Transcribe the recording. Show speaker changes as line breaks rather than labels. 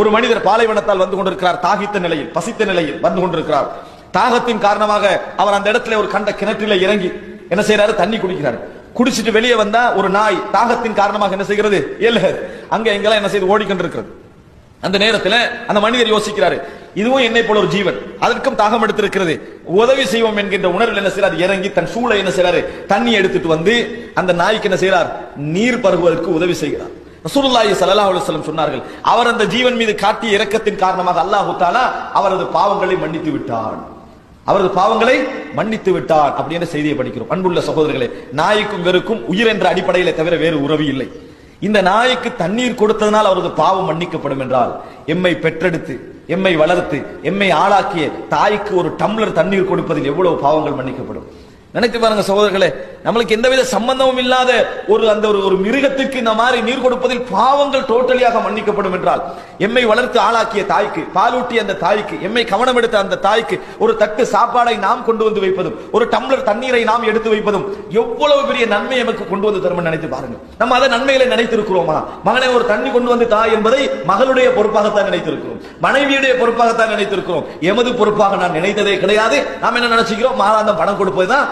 ஒரு மனிதர் பாலைவனத்தால் வந்து கொண்டிருக்கிறார் தாகித்த நிலையில் பசித்த நிலையில் வந்து கொண்டிருக்கிறார். தாகத்தின் காரணமாக அவர் அந்த இடத்துல ஒரு கண்ட கிணற்றில இறங்கி என்ன செய்யறாரு தண்ணி குடிக்கிறார். குடிச்சிட்டு வெளியே வந்தா ஒரு நாய் தாகத்தின் காரணமாக என்ன செய்கிறது? எல்ல அங்க எங்கெல்லாம் என்ன செய்து ஓடிக்கொண்டிருக்கிறது. அந்த நேரத்துல அந்த மனிதர் யோசிக்கிறாரு இதுவும் என்னை போல ஒரு ஜீவன் அதற்கும் தாகம் எடுத்திருக்கிறது. உதவி செய்வோம் என்கின்ற உணர்வில் என்ன செய்யறாரு இறங்கி தன் சூளை என்ன செய்யறாரு தண்ணி எடுத்துட்டு வந்து அந்த நாய்க்கு என்ன செய்யறார் நீர் பருகுவதற்கு உதவி செய்கிறார். ரசூலுல்லாஹி ஸல்லல்லாஹு அலைஹி வஸல்லம் சொன்னார்கள் அவர் அந்த ஜீவன் மீது காட்டிய இரக்கத்தின் காரணமாக அல்லாஹ் தஆலா அவரது பாவங்களை மன்னித்து விட்டான். அவரது பாவங்களை மன்னித்து விட்டார் அப்படி செய்தியை படிக்கிறோம். அன்புள்ள சகோதரர்களே நாய்க்கும் வெறுக்கும் உயிர் என்ற அடிப்படையில தவிர வேறு உறவு இல்லை. இந்த நாய்க்கு தண்ணீர் கொடுத்ததனால் அவரது பாவம் மன்னிக்கப்படும் என்றால் எம்மை பெற்றெடுத்து எம்மை வளர்த்து எம்மை ஆளாக்கிய தாய்க்கு ஒரு டம்ளர் தண்ணீர் கொடுப்பதில் எவ்வளவு பாவங்கள் மன்னிக்கப்படும்? நினைத்து பாருங்க சகோதரர்களே நம்மளுக்கு எந்தவித சம்பந்தமும் இல்லாத ஒரு அந்த ஒரு ஒரு மிருகத்துக்கு இந்த மாதிரி நீர் கொடுப்பதில் பாவங்கள் டோட்டலியாக மன்னிக்கப்படும் என்றால் எம்மை வளர்த்து ஆளாக்கிய தாய்க்கு பாலூட்டிய அந்த தாய்க்கு எம்மை கவனம் எடுத்த அந்த தாய்க்கு ஒரு தட்டு சாப்பாடை நாம் கொண்டு வந்து வைப்பதும் ஒரு டம்ளர் தண்ணீரை நாம் எடுத்து வைப்பதும் எவ்வளவு பெரிய நன்மை எமக்கு கொண்டு வந்து தரும் நினைத்து பாருங்க நம்ம அதை நன்மைகளை நினைத்திருக்கிறோமா? மகனை ஒரு தண்ணி கொண்டு வந்து தாய் என்பதை மகளுடைய பொறுப்பாகத்தான் நினைத்திருக்கிறோம். மனைவியுடைய பொறுப்பாகத்தான் நினைத்திருக்கிறோம். எமது பொறுப்பாக நான் நினைத்ததே கிடையாது. நாம் என்ன நினைச்சுக்கிறோம்? மாதாந்தம் பணம் கொடுப்பதுதான்